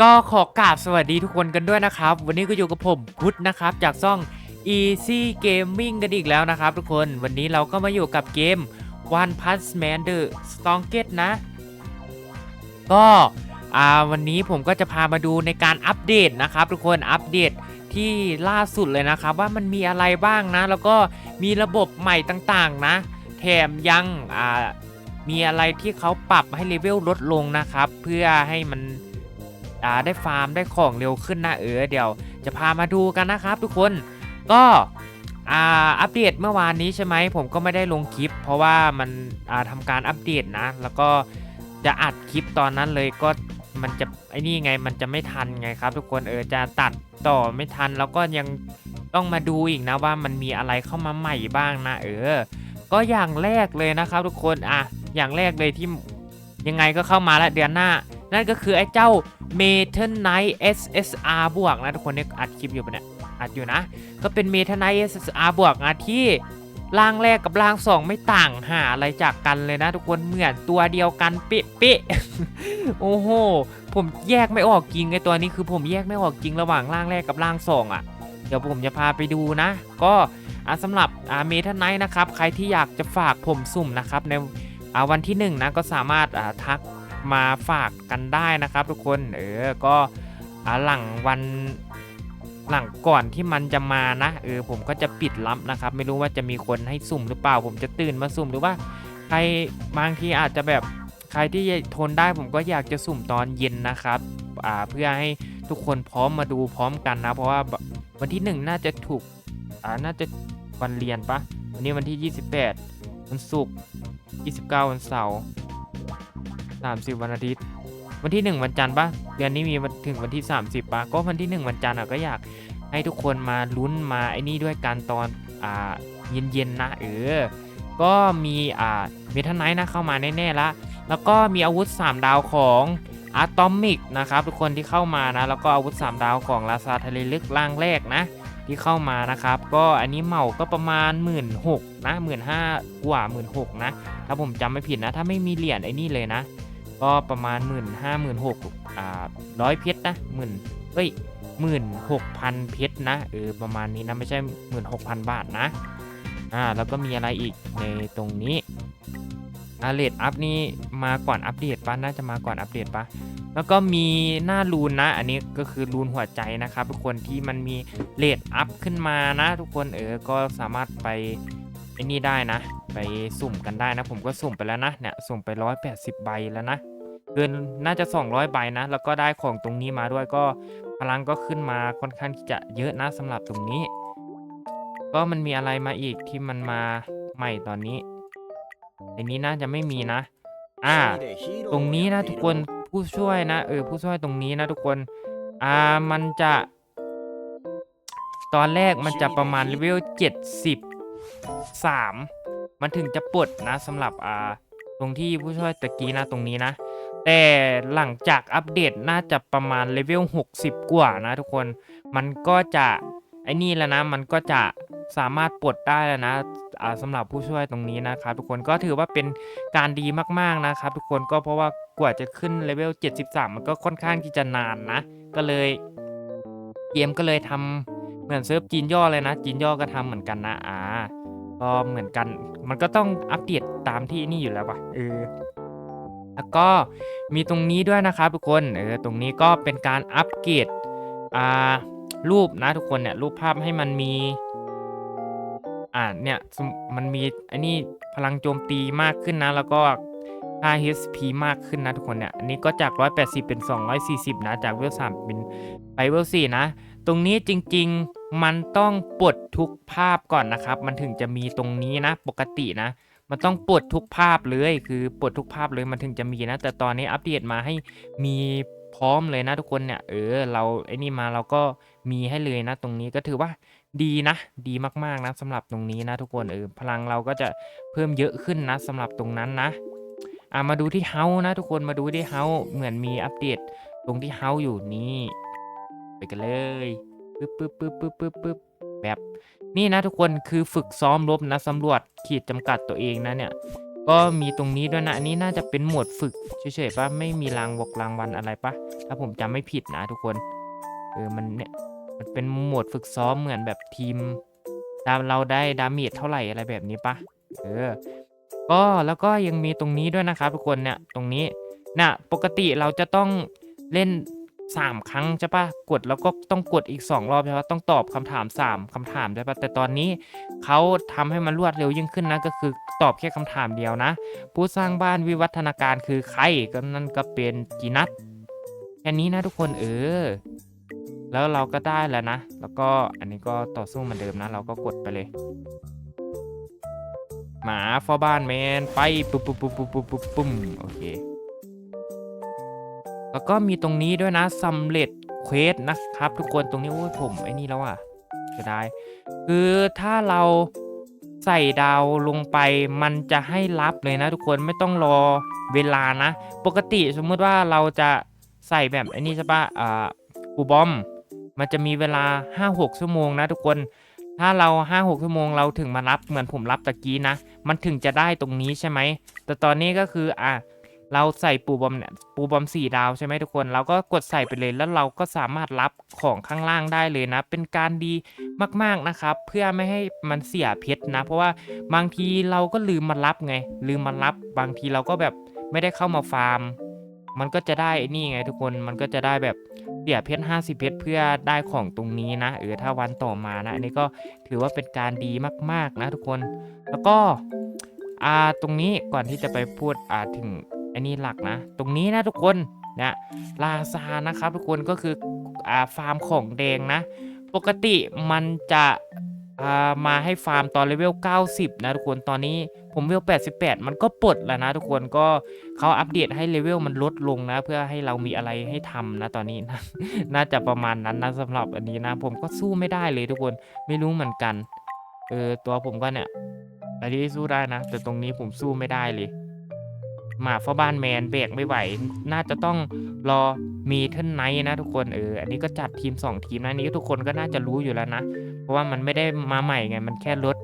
ก็ขอกราบสวัสดีทุกคนกันด้วยนะครับ วันนี้ก็อยู่กับผมพุทธนะครับ จากซ่อง Easy Gaming กันอีกแล้วนะครับ ทุกคนวันนี้เราก็มาอยู่กับเกม One Punch Man The Strongest นะ ก็วันนี้ผมก็จะพามาดูในการอัปเดตนะครับ ทุกคนอัปเดตที่ล่าสุดเลยนะครับ ว่ามันมีอะไรบ้างนะ แล้วก็มีระบบใหม่ต่างๆ นะ แถมยังมีอะไรที่เขาปรับให้เลเวลลดลงนะครับ เพื่อให้มัน ได้ฟาร์มได้ของเร็วขึ้นนะเออเดี๋ยวจะพามาดูกันนะครับ ทุกคนก็อ่าอัปเดตเมื่อวานนี้ใช่ไหมผมก็ไม่ได้ลงคลิป เพราะว่ามันอ่าทำการอัปเดตนะ แล้วก็จะอัดคลิปตอนนั้นเลยก็มันจะไอ้นี่ไงมันจะไม่ทันไงครับ ทุกคนเออจะตัดต่อไม่ทัน แล้วก็ยังต้องมาดูอีกนะว่ามันมีอะไรเข้ามาใหม่บ้างนะ เออ ก็อย่างแรกเลยนะครับ ทุกคนอะอย่างแรกเลยที่ยังไงก็เข้ามาล้วเดือนหน้า นั่นก็คือไอ้เจ้า m e t a l Knight SSR บวกนะทุกคนเนี่ยอัดคลิปอยู่ปะเนี่ยอัดอยู่นะ ก็เป็น m e t a l Knight SSR บวกนะที่ร่างแรกกับร่างสองไม่ต่างหาอะไรจากกันเลยนะ ทุกคนเหมือนตัวเดียวกันเป๊ะๆโอ้โหผมแยกไม่ออกจริงไอ้ตัวนี้คือผมแยกไม่ออกจริงระหว่างร่างแรกกับร่างสองอะ เดี๋ยวผมจะพาไปดูนะ ก็สำหรับเมทัลไนท์นะครับ ใครที่อยากจะฝากผมสุ่มนะครับในวันที่หนึ่งนะก็สามารถทัก มาฝากกันได้นะครับ ทุกคนเออก็หลังวันหลังก่อนที่มันจะมานะเออผมก็จะปิดรับนะครับ ไม่รู้ว่าจะมีคนให้สุ่มหรือเปล่า ผมจะตื่นมาสุ่มหรือว่าใครบางทีอาจจะแบบใครที่ทนได้ผมก็อยากจะสุ่มตอนเย็นนะครับอ่าเพื่อให้ทุกคนพร้อมมาดูพร้อมกันนะ เพราะว่าวันที่หนึ่งน่าจะถูกอ่าน่าจะวันเรียนปะวันนี้วันที่ 28วันศุกร์29 วันเสาร์ 30 วันอาทิตย์ วันที่ 1 วันจันทร์ปะเดือนนี้มีวันถึงวันที่ 30ปะก็วันที่ 1 วันจันทร์อะก็อยากให้ทุกคนมาลุ้นมาไอ้นี่ด้วยกันตอนอ่าเย็นๆนะเออ ก็มีอ่าเมทัลไนท์นะเข้ามาแน่ๆละแล้วก็มีอาวุธ 3 ดาวของอะตอมิกนะครับทุกคนที่เข้ามานะ แล้วก็อาวุธ 3 ดาวของลาซาทะเลลึกล่างแรกนะ ที่เข้ามานะครับ ก็อันนี้เหมาก็ประมาณ 1 6ื่นนะหมื่นห้ากว่าหมื่นหกนะถ้าผมจำไม่ผิดนะ ถ้าไม่มีเหรียญไอ้นี่เลยนะ ก็ประมาณ 1 5ื่นห้าหมื่นหกอ่าร้อยเพชรนะหมื่นเอ้ยหมื่นหกพันเพชรนะเออประมาณนี้นะไม่ใช่หมื่นหกพันบาทนะอ่าแล้วก็มีอะไรอีกในตรงนี้อาเลดอัพนี่มาก่อนอัปเดตปะน่าจะมาก่อนอัปเดตปะแล้วก็มีหน้ารูนนะ อันนี้ก็คือรูนหัวใจนะครับทุกคนที่มันมีเลดอัพขึ้นมานะ ทุกคนเออก็สามารถไปไอ้นี่ได้นะ ไปสุ่มกันได้นะ ผมก็สุ่มไปแล้วนะเนี่ยสุ่มไป 180 ใบแล้วนะ เกินน่าจะ 200 ใบนะ แล้วก็ได้ของตรงนี้มาด้วยก็พลังก็ขึ้นมาค่อนข้างที่จะเยอะนะสำหรับตรงนี้ ก็มันมีอะไรมาอีกที่มันมาใหม่ตอนนี้ในนี้น่าจะไม่มีนะ อ่า ตรงนี้นะทุกคนผู้ช่วยนะเออผู้ช่วยตรงนี้นะทุกคนอ่ามันจะ ตอนแรกมันจะประมาณเลเวล73 มันถึงจะปลดนะสำหรับอ่าตรงที่ผู้ช่วยตะกี้นะตรงนี้นะ แต่หลังจากอัปเดตน่าจะประมาณเลเวล 60 กว่านะทุกคน มันก็จะไอ้นี่แล้วนะ มันก็จะสามารถปลดได้แล้วนะสำหรับผู้ช่วยตรงนี้นะครับทุกคนก็ถือว่าเป็นการดีมากๆนะครับทุกคนก็เพราะว่ากว่าจะขึ้นเลเวล 73 มันก็ค่อนข้างที่จะนานนะ ก็เลยเกมก็เลยทำเหมือนเซิร์ฟจีนย่อเลยนะ จีนย่อก็ทำเหมือนกันนะอ่าก็เหมือนกัน มันก็ต้องอัปเดตตามที่นี่อยู่แล้วปะเออ แล้วก็มีตรงนี้ด้วยนะครับทุกคนเออตรงนี้ก็เป็นการอัปเกรดอ่ารูปนะทุกคนเนี่ยรูปภาพให้มันมีอ่าเนี่ยมันมีอ้นี่พลังโจมตีมากขึ้นนะ แล้วก็ค่า HP มากขึ้นนะทุกคนเนี่ยอันนี้ก็จาก 180 เป็น 240 นะ จากเวล3เป็นไปเวล4นะ ตรงนี้จริงๆมันต้องปลดทุกภาพก่อนนะครับ มันถึงจะมีตรงนี้นะปกตินะ มันต้องปลดทุกภาพเลยคือปลดทุกภาพเลยมันถึงจะมีนะ แต่ตอนนี้อัปเดตมาให้มีพร้อมเลยนะทุกคนเนี่ยเออเราไอ้นี่มาเราก็มีให้เลยนะ ตรงนี้ก็ถือว่าดีนะ ดีมากๆนะสำหรับตรงนี้นะทุกคนเออพลังเราก็จะเพิ่มเยอะขึ้นนะสำหรับตรงนั้นนะอ่ามาดูที่เฮานะ ทุกคนมาดูที่เฮาเหมือนมีอัปเดตตรงที่เฮาอยู่นี่ไปกันเลยปึ๊บปึ๊บปึ๊บปึ๊บปึ๊บปึ๊บแบบ นี่นะทุกคนคือฝึกซ้อมรบนะสำรวจขีดจำกัดตัวเองนะเนี่ย ก็มีตรงนี้ด้วยนะ อันนี้น่าจะเป็นหมวดฝึกเฉยๆปะไม่มีรางบอกรางวัลอะไรปะถ้าผมจำไม่ผิดนะทุกคนเออมันเนี่ยมันเป็นหมวดฝึกซ้อมเหมือนแบบทีมดาเราได้ดาเมจเท่าไหร่อะไรแบบนี้ปะเออก็แล้วก็ยังมีตรงนี้ด้วยนะครับทุกคนเนี่ยตรงนี้นะปกติเราจะต้องเล่น 3 ครั้งใช่ปะกดแล้วก็ต้องกดอีก 2 รอบใช่ปะต้องตอบคำถาม 3คำถามใช่ปะแต่ตอนนี้เขาทำให้มันรวดเร็วยิ่งขึ้นนะก็คือตอบแค่คำถามเดียวนะ ผู้สร้างบ้านวิวัฒนาการคือใครก็นั่นก็เป็นจีนัทแค่นี้นะทุกคนเออ แล้วเราก็ได้แล้วนะ แล้วก็อันนี้ก็ต่อสู้เหมือนเดิมนะ เราก็กดไปเลย หมาฟอบ้านแมนไปปุ๊บปุ๊บปุ๊บปุ๊บปุ๊บปุ๊บปุ้มโอเค แล้วก็มีตรงนี้ด้วยนะสำเร็จเควสนะครับ ทุกคนตรงนี้โอ้ยผมไอ้นี่แล้วอะจะได้ คือถ้าเราใส่ดาวลงไปมันจะให้รับเลยนะ ทุกคนไม่ต้องรอเวลานะ ปกติสมมุติว่าเราจะใส่แบบไอ้นี่ใช่ปะอ่าปูบอม มันจะมีเวลา 5-6 ชั่วโมงนะทุกคนถ้าเรา 5-6 ชั่วโมงเราถึงมารับเหมือนผมรับตะกี้นะ มันถึงจะได้ตรงนี้ใช่ไหม แต่ตอนนี้ก็คืออะ เราใส่ปูบอมเนี่ยปูบอมสี่ดาวใช่ไหมทุกคน เราก็กดใส่ไปเลยแล้วเราก็สามารถรับของข้างล่างได้เลยนะ เป็นการดีมากๆนะครับ เพื่อไม่ให้มันเสียเพชรนะ เพราะว่าบางทีเราก็ลืมมารับไง ลืมมารับบางทีเราก็แบบไม่ได้เข้ามาฟาร์ม มันก็จะได้นี่ไงทุกคนมันก็จะได้แบบเสียเพชร50 เพชรเพื่อได้ของตรงนี้นะเออถ้าวันต่อมานะอันนี้ก็ถือว่าเป็นการดีมาก ๆนะทุกคน แล้วก็อ่าตรงนี้ก่อนที่จะไปพูดอ่าถึง อ้นี่หลักนะ ตรงนี้นะทุกคนนะลาซานะครับทุกคนก็คืออ่าฟาร์มของแดงนะ ปกติมันจะอ่ามาให้ฟาร์มตอนเลเวล 90 นะทุกคนตอนนี้ผมเลเวล 88 มันก็ปลดแล้วนะทุกคนก็เขาอัปเดตให้เลเวลมันลดลงนะ เพื่อให้เรามีอะไรให้ทำนะตอนนี้นะน่าจะประมาณนั้นนะสำหรับอันนี้นะ ผมก็สู้ไม่ได้เลยทุกคนไม่รู้เหมือนกันเออตัวผมก็เนี่ยอันนี้สู้ได้นะ แต่ตรงนี้ผมสู้ไม่ได้เลย หมาฟ้าบ้านแมนเบรกไม่ไหว น่าจะต้องรอมีเทิร์นไนท์นะทุกคนเอออันนี้ก็จัดทีม 2 ทีมนะนนี้ทุกคนก็น่าจะรู้อยู่แล้วนะ เพราะว่ามันไม่ได้มาใหม่ไง มันแค่ลด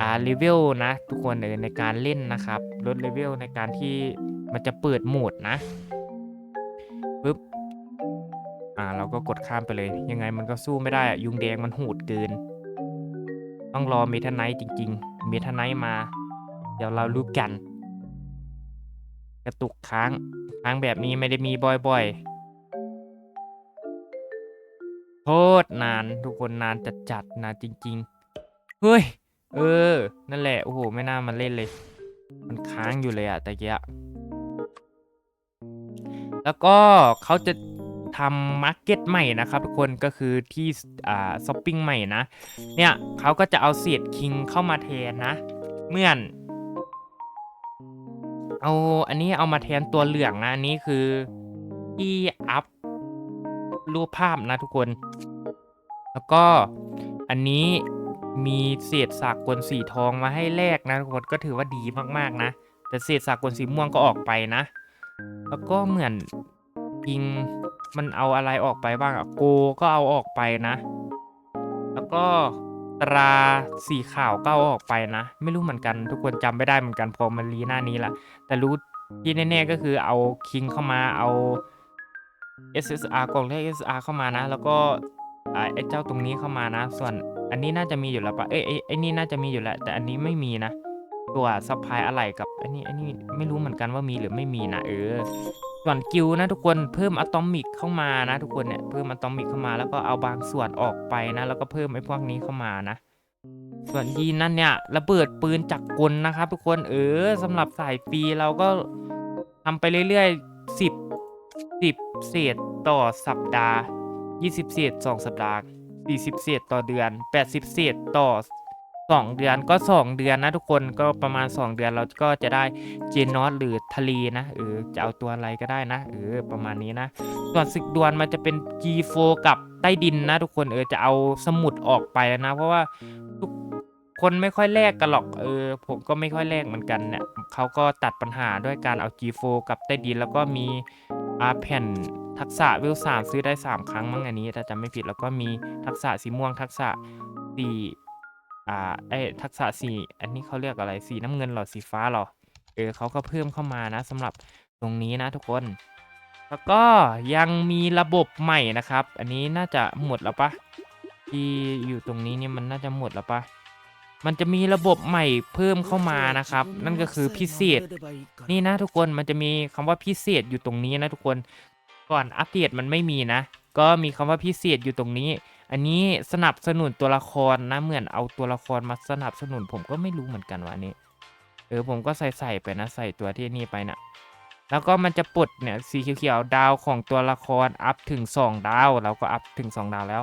อ่าเลเวลนะ ทุกคนเออในการเล่นนะครับลดเลเวลในการที่มันจะเปิดโหมดนะปึ๊บอ่าเราก็กดข้ามไปเลย ยังไงมันก็สู้ไม่ได้อะยุงแดงมันโหดเกิน ต้องรอเมทาไนท์จริง ๆ เมทาไนท์มา เดี๋ยวเรารู้กัน กระตุกค้าง ค้างแบบนี้ไม่ได้มีบ่อยๆโคตรนานทุกคนนานจัดจัดๆนานจริง ๆ เฮ้ย เออ นั่นแหละ โอ้โห ไม่น่ามาเล่นเลย มันค้างอยู่เลยอะแต่เกี้อะแล้วก็เขาจะทำมาร์เก็ตใหม่นะครับทุกคนก็คือที่อ่าช้อปปิ้งใหม่นะ เนี่ยเขาก็จะเอาเศษคิงเข้ามาแทนนะ เมื่อน เอาอันนี้เอามาแทนตัวเหลืองนะอันนี้คือที่อัพรูปภาพนะทุกคน แล้วก็อันนี้มีเศษสากลสีทองมาให้แลกนะทุกคนก็ถือว่าดีมากๆนะ แต่เศษสากลสีม่วงก็ออกไปนะ แล้วก็เหมือนยิงมันเอาอะไรออกไปบ้างอะโกก็เอาออกไปนะ แล้วก็ ตราสีขาวก็เอาออกไปนะ ไม่รู้เหมือนกัน ทุกคนจำไม่ได้เหมือนกันพอมันรีหน้านี้ละแต่รู้ที่แน่ๆก็คือเอาคิงเข้ามาเอา SSR กล่องเลข SSR เข้ามานะ แล้วก็ไอ้เจ้าตรงนี้เข้ามานะ ส่วนอันนี้น่าจะมีอยู่แล้วปะเอ้ยไอ้ไอ้นี่น่าจะมีอยู่แล้ว แต่อันนี้ไม่มีนะ ตัวซัพพลายอะไรกับอันนี้อันนี้ไม่รู้เหมือนกันว่ามีหรือไม่มีนะเออ ส่วนกิลนะทุกคนเพิ่มอะตอมิกเข้ามานะ ทุกคนเนี่ยเพิ่มอะตอมิกเข้ามาแล้วก็เอาบางส่วนออกไปนะแล้วก็เพิ่มไอ้พวกนี้เข้ามานะ ส่วนยีนนั่นเนี่ยระเบิดปืนจักรกลนะครับ ทุกคนเออสำหรับสายฟรีเราก็ทำไปเรื่อยๆสิบสิบเศษต่อสัปดาห์ยี่สิบเศษสองสัปดาห์สี่สิบเศษต่อเดือนแปดสิบเศษต่อ สองเดือนก็สองเดือนนะทุกคนก็ประมาณสองเดือนเราก็จะได้เจนนอตหรือทะเลนะเออจะเอาตัวอะไรก็ได้นะเออประมาณนี้นะ ส่วนศึกดวลมันจะเป็น G4 กับใต้ดินนะทุกคนเออจะเอาสมุดออกไปนะ เพราะว่าทุกคนไม่ค่อยแลกกันหรอกเออผมก็ไม่ค่อยแลกเหมือนกันเนี่ยเขาก็ตัดปัญหาด้วยการเอา G4 กับใต้ดินแล้วก็มีอาแผ่นทักษะเวสามซื้อได้ 3 ครั้งมั้งอันนี้ถ้าจำไม่ผิดแล้วก็มีทักษะสีม่วงทักษะสี อ่าไอทักษะสีอันนี้เขาเรียกอะไรสีน้ำเงินหรอสีฟ้าหรอเออเขาก็เพิ่มเข้ามานะสำหรับตรงนี้นะทุกคน แล้วก็ยังมีระบบใหม่นะครับ อันนี้น่าจะหมดแล้วปะที่อยู่ตรงนี้เนี่ยมันน่าจะหมดแล้วปะมันจะมีระบบใหม่เพิ่มเข้ามานะครับ นั่นก็คือพิเศษ นี่นะทุกคนมันจะมีคำว่าพิเศษอยู่ตรงนี้นะทุกคน ก่อนอัปเดตมันไม่มีนะ ก็มีคำว่าพิเศษอยู่ตรงนี้ อันนี้สนับสนุนตัวละครนะเหมือนเอาตัวละครมาสนับสนุน ผมก็ไม่รู้เหมือนกันว่านี้ เออผมก็ใส่ใส่ไปนะใส่ตัวที่นี่ไปนะแล้วก็มันจะปลดเนี่ยสีเขียวๆดาวของตัวละครอัพถึง 2 ดาวเราก็อัพถึง 2 ดาวแล้ว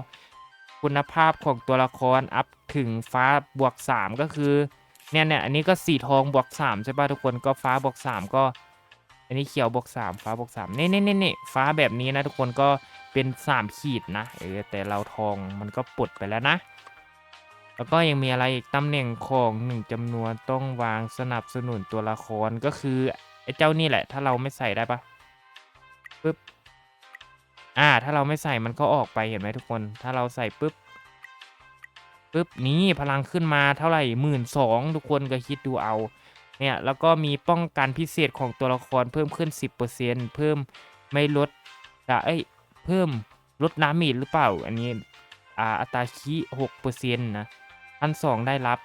คุณภาพของตัวละครอัพถึงฟ้าบวก 3 ก็คือเนี่ยเนี่ยอันนี้ก็สีทองบวก3ใช่ป่ะทุกคนก็ฟ้าบวก3ก็ อันนี้เขียวบวก3ฟ้าบวก3นี่นี่นี่นี่ฟ้าแบบนี้นะทุกคนก็ เป็น 3 ขีดนะเออแต่เราทองมันก็ปลดไปแล้วนะ แล้วก็ยังมีอะไรอีกตำแหน่งของหนึ่งจำนวนต้องวางสนับสนุนตัวละครก็คือไอ้เจ้านี่แหละ ถ้าเราไม่ใส่ได้ปะปึ๊บอ่าถ้าเราไม่ใส่มันก็ออกไปเห็นไหมทุกคน ถ้าเราใส่ปึ๊บปึ๊บนี้พลังขึ้นมาเท่าไหร่หมื่นสองทุกคนก็คิดดูเอาเนี่ยแล้วก็มีป้องกันพิเศษของตัวละครเพิ่มขึ้น 10%เพิ่มไม่ลดอะเอ้ย เพิ่มลดน้ำมีดหรือเปล่า อันนี้อ่าอัตราคี6%นะขั้นสองได้รับ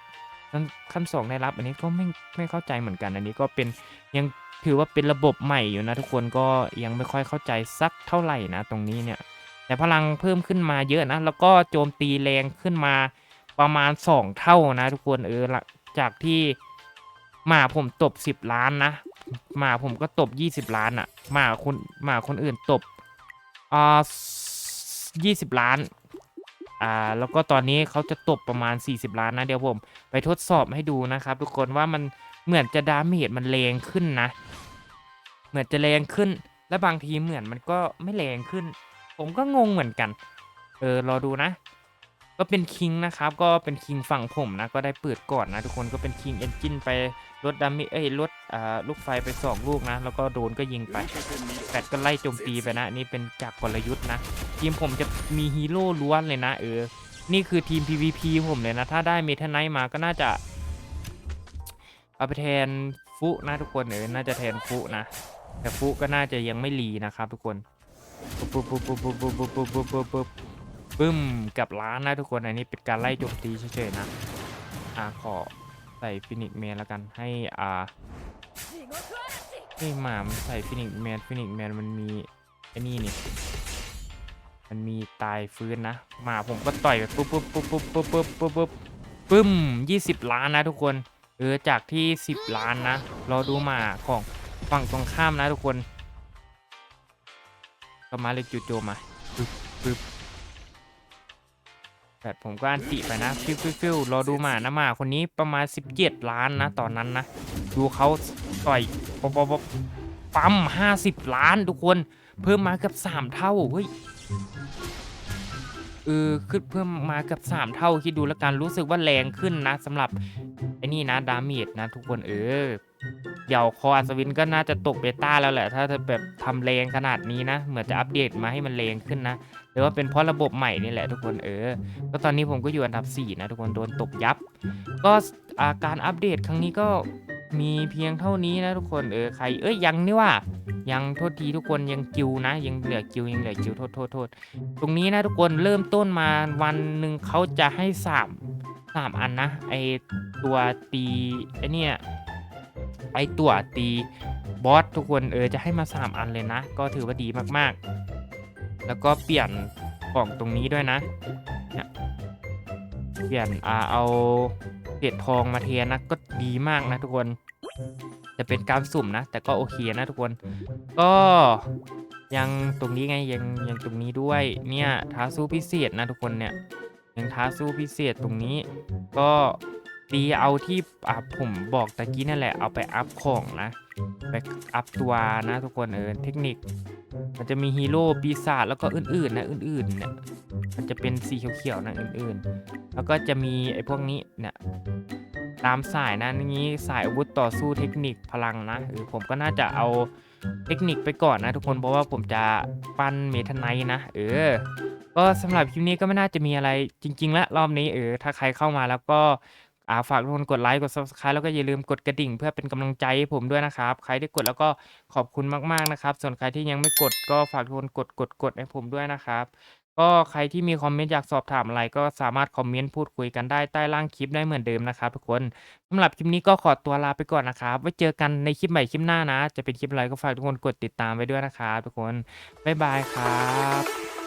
ขั้นขั้นสองได้รับ อันนี้ก็ไม่ไม่เข้าใจเหมือนกัน อันนี้ก็เป็นยังถือว่าเป็นระบบใหม่อยู่นะทุกคนก็ยังไม่ค่อยเข้าใจสักเท่าไหร่นะตรงนี้เนี่ย แต่พลังเพิ่มขึ้นมาเยอะนะ แล้วก็โจมตีแรงขึ้นมาประมาณ 2 เท่านะทุกคนเออจากที่หมาผมตบสิบล้านนะหมาผมก็ตบยี่สิบล้านอะ่ะหมาคนหมาคนอื่นตบ อ่ายี่สิบล้าน อ่า แล้วก็ตอนนี้เขาจะตบประมาณ 40 ล้านนะ เดี๋ยวผม ไปทดสอบให้ดูนะครับ ทุกคนว่ามันเหมือนจะดาเมจมันแรงขึ้นนะ เหมือนจะแรงขึ้น และบางทีเหมือนมันก็ไม่แรงขึ้น ผมก็งงเหมือนกัน เออ รอดูนะ ก็เป็นคิงนะครับ ก็เป็นคิงฝั่งผมนะ ก็ได้เปิดก่อนนะทุกคน ก็เป็นคิงเอนจินไป ลดดามจเอ้ยลดอ่าลูกไฟไปสองลูกนะ แล้วก็โดนก็ยิงไปแฟดก็ไล่โจมตีไปนะ นี่เป็นจากกลยุทธ์นะทีมผมจะมีฮีโร่ล้วนเลยนะเออ นี่คือทีม PVP ผมเลยนะ ถ้าได้เมทันไนท์มาก็น่าจะเอาไปแทนฟุนะทุกคนเออน่าจะแทนฟุนะ แต่ฟุก็น่าจะยังไม่รีนะครับทุกคนปุ๊บปุ๊บปุ๊บปุ๊บปุ๊บปุ๊บปุ๊บปุ๊บปุ๊บปุ๊บปึ้มกับล้านนะทุกคนอันนี้เป็นการไล่โจมตีเฉยๆนะอ่าขอ ส่ฟินิกแมนแล้วกันให้อ่าให้หมามันใส่ฟินิกแมนฟินิกแมนมันมีไอ้นี่นี่มันมีตายฟื้นนะหมาผมก็ต่อยไปปุ๊บปุ๊บปุ๊บปุ๊บปุ๊บปุ๊บปุ๊บปุ๊บปึ้มยี่สิบล้านนะทุกคนเออจากที่สิบล้านนะรอดูหมาของฝั่งตรงข้ามนะทุกคนก็มาเลยจู่โจมมาปึ๊บปึ๊บ แต่ผมก็อันติไปนะฟิวฟิวฟิวรอดูหมานะหมาคนนี้ประมาณ 17 ล้านนะ ตอนนั้นนะ ดูเขาต่อยป๊อปป๊อปป๊อปปั๊ม50 ล้านทุกคน เพิ่มมากือบ3 เท่าเฮ้ยเออขึ้นเพิ่มมากือบ3 เท่าคิดดูแล้วกันรู้สึกว่าแรงขึ้นนะสำหรับไอ้นี่นะดาเมจนะทุกคนเออเดี๋ยวคออัศวินก็น่าจะตกเบต้าแล้วแหละ ถ้าจะแบบทำแรงขนาดนี้นะ เหมือนจะอัปเดตมาให้มันแรงขึ้นนะ รือว่าเป็นเพราะระบบใหม่นี่แหละทุกคนเออ ก็ตอนนี้ผมก็อยู่อันดับ 4 นะทุกคนโดนตบยับ ก็อาการอัปเดตครั้งนี้ก็มีเพียงเท่านี้นะทุกคนเออใครเอ้ยยังนี่ว่ายังโทษทีทุกคนยังกิวนะ ยังเหลือกิวยังเหลือกิวโทษโทษโทษตรงนี้นะทุกคนเริ่มต้นมาวันหนึ่งเขาจะให้สามสามอันนะไอตัวตีไอเนี่ยไอตัวตีบอสทุกคนเออจะให้มา 3 อันเลยนะ ก็ถือว่าดีมากๆ แล้วก็เปลี่ยนกล่องตรงนี้ด้วยนะเนี่ยเปลี่ยนอ่าเอาเศษทองมาเทนะก็ดีมากนะทุกคนจะเป็นการสุ่มนะ แต่ก็โอเคนะทุกคน ก็ยังตรงนี้ไงยังยังตรงนี้ด้วยเนี่ยท้าสู้พิเศษนะทุกคนเนี่ยยังท้าสู้พิเศษตรงนี้ ก็ตีเอาที่อ่าผมบอกตะกี้นั่นแหละเอาไปอัพของนะไปอัพตัวนะทุกคนเออเทคนิค มันจะมีฮีโร่ปีศาจแล้วก็อื่นๆนะอื่นๆเนี่ยมันจะเป็นสีเขียวๆนะอื่นๆ แล้วก็จะมีไอ้พวกนี้เนี่ยตามสายนะนี้สายอาวุธต่อสู้เทคนิคพลังนะเออผมก็น่าจะเอาเทคนิคไปก่อนนะทุกคนเพราะว่าผมจะปั้นเมทไนนะ เออ ก็สำหรับคลิปนี้ก็ไม่น่าจะมีอะไรจริง ๆ แล้วรอบนี้เออถ้าใครเข้ามาแล้วก็ อ่าฝากทุกคนกดไลค์กด Subscribe แล้วก็อย่าลืมกดกระดิ่ง เพื่อเป็นกำลังใจให้ผมด้วยนะครับ ใครที่กดแล้วก็ขอบคุณมากๆนะครับ ส่วนใครที่ยังไม่กดก็ฝากทุกคนกดกดกดให้ผมด้วยนะครับ ก็ใครที่มีคอมเมนต์อยากสอบถามอะไรก็สามารถคอมเมนต์พูดคุยกันได้ใต้ล่างคลิปได้เหมือนเดิมนะครับ ทุกคนสำหรับคลิปนี้ก็ขอตัวลาไปก่อนนะครับไว้เจอกันในคลิปใหม่คลิปหน้านะ จะเป็นคลิปอะไรก็ฝากทุกคนกดติดตามไว้ด้วยนะครับทุกคนบ๊ายบายครับ